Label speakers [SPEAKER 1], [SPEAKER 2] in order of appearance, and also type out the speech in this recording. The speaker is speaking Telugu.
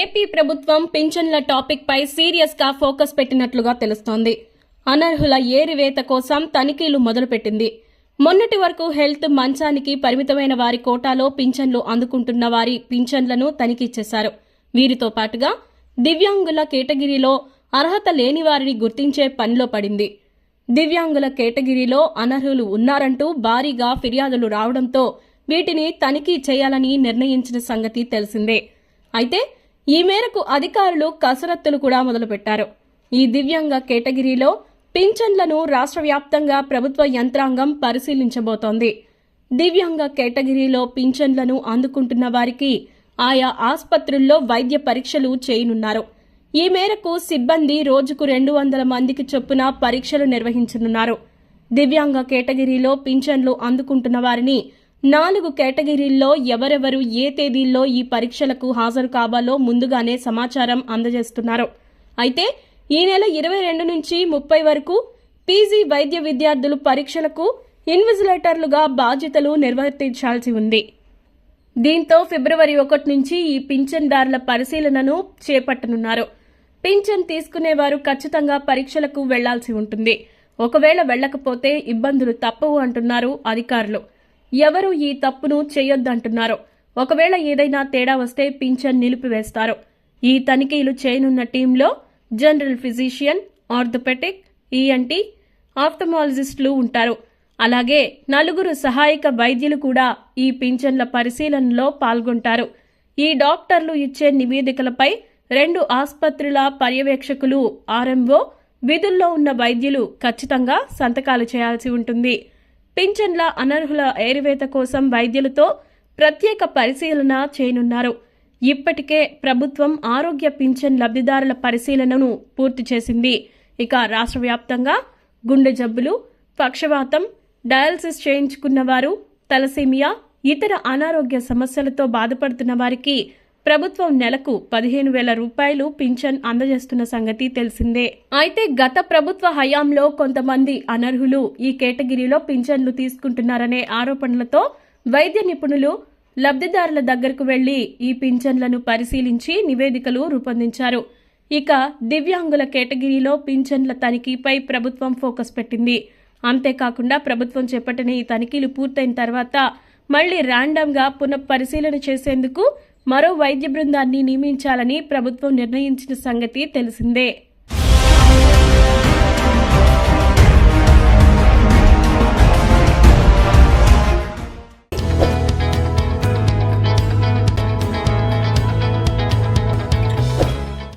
[SPEAKER 1] ఏపీ ప్రభుత్వం పింఛన్ల టాపిక్ పై సీరియస్గా ఫోకస్ పెట్టినట్లుగా తెలుస్తోంది. అనర్హుల ఏరివేత కోసం తనిఖీలు మొదలుపెట్టింది. మొన్నటి వరకు హెల్త్ మంచానికి పరిమితమైన వారి కోటాలో పింఛన్లు అందుకుంటున్న వారి పింఛన్లను తనిఖీ చేశారు. వీరితో పాటుగా దివ్యాంగుల కేటగిరీలో అర్హత లేని వారిని గుర్తించే పనిలో పడింది. దివ్యాంగుల కేటగిరీలో అనర్హులు ఉన్నారంటూ భారీగా ఫిర్యాదులు రావడంతో వీటిని తనిఖీ చేయాలని నిర్ణయించిన సంగతి తెలిసిందే. అయితే ఈ మేరకు అధికారులు కసరత్తులు కూడా మొదలుపెట్టారు. ఈ దివ్యాంగ కేటగిరీలో పింఛన్లను రాష్ట్ర వ్యాప్తంగా ప్రభుత్వ యంత్రాంగం పరిశీలించబోతోంది. దివ్యాంగ కేటగిరీలో పింఛన్లను అందుకుంటున్న వారికి ఆయా ఆసుపత్రుల్లో వైద్య పరీక్షలు చేయనున్నారు. ఈ మేరకు సిబ్బంది రోజుకు రెండు వందల మందికి చొప్పున పరీక్షలు నిర్వహించనున్నారు. దివ్యాంగ కేటగిరీలో పింఛన్లు అందుకుంటున్న వారిని నాలుగు కేటగిరీల్లో ఎవరెవరు ఏ తేదీల్లో ఈ పరీక్షలకు హాజరు కావాలో ముందుగానే సమాచారం అందజేస్తున్నారు. అయితే ఈ నెల ఇరవై రెండు నుంచి ముప్పై వరకు పీజీ వైద్య విద్యార్థులు పరీక్షలకు ఇన్విజిలేటర్లుగా బాధ్యతలు నిర్వర్తించాల్సి ఉంది. దీంతో ఫిబ్రవరి ఒకటి నుంచి ఈ పింఛన్దారుల పరిశీలనను చేపట్టనున్నారు. పింఛన్ తీసుకునేవారు ఖచ్చితంగా పరీక్షలకు వెళ్ళాల్సి ఉంటుంది. ఒకవేళ వెళ్ళకపోతే ఇబ్బందులు తప్పవు అంటున్నారు అధికారులు. ఎవరు ఈ తప్పును చేయొద్దంటున్నారు. ఒకవేళ ఏదైనా తేడా వస్తే పింఛన్ నిలిపివేస్తారు. ఈ తనిఖీలు చేయనున్న టీంలో జనరల్ ఫిజిషియన్ ఆర్థోపెటిక్ ఈఎన్టీ ఆఫ్థమాలజిస్టులు ఉంటారు. అలాగే నలుగురు సహాయక వైద్యులు కూడా ఈ పింఛన్ల పరిశీలనలో పాల్గొంటారు. ఈ డాక్టర్లు ఇచ్చే నివేదికలపై రెండు ఆసుపత్రుల పర్యవేక్షకులు ఆర్ఎంఓ విధుల్లో ఉన్న వైద్యులు ఖచ్చితంగా సంతకాలు చేయాల్సి ఉంటుంది. పింఛన్ల అనర్హుల ఏరివేత కోసం వైద్యులతో ప్రత్యేక పరిశీలన చేయనున్నారు. ఇప్పటికే ప్రభుత్వం ఆరోగ్య పింఛన్ లబ్ధిదారుల పరిశీలనను పూర్తి చేసింది. ఇక రాష్ట్ర వ్యాప్తంగా గుండె జబ్బులు పక్షవాతం డయాలసిస్ చేయించుకున్న వారు తలసేమియా ఇతర అనారోగ్య సమస్యలతో బాధపడుతున్న వారికి ప్రభుత్వం నెలకు పదిహేను వేల రూపాయలు పింఛన్ అందజేస్తున్న సంగతి తెలిసిందే. అయితే గత ప్రభుత్వ హయాంలో కొంతమంది అనర్హులు ఈ కేటగిరీలో పింఛన్లు తీసుకుంటున్నారనే ఆరోపణలతో వైద్య నిపుణులు లబ్ధిదారుల దగ్గరకు వెళ్ళి ఈ పింఛన్లను పరిశీలించి నివేదికలు రూపొందించారు. ఇక దివ్యాంగుల కేటగిరీలో పింఛన్ల తనిఖీపై ప్రభుత్వం ఫోకస్ పెట్టింది. అంతేకాకుండా ప్రభుత్వం చేపట్టిన ఈ తనిఖీలు పూర్తయిన తర్వాత మళ్ళీ ర్యాండమ్గా పునఃపరిశీలన చేసేందుకు మరో వైద్య బృందాన్ని నియమించాలని ప్రభుత్వం నిర్ణయించిన సంగతి తెలిసిందే.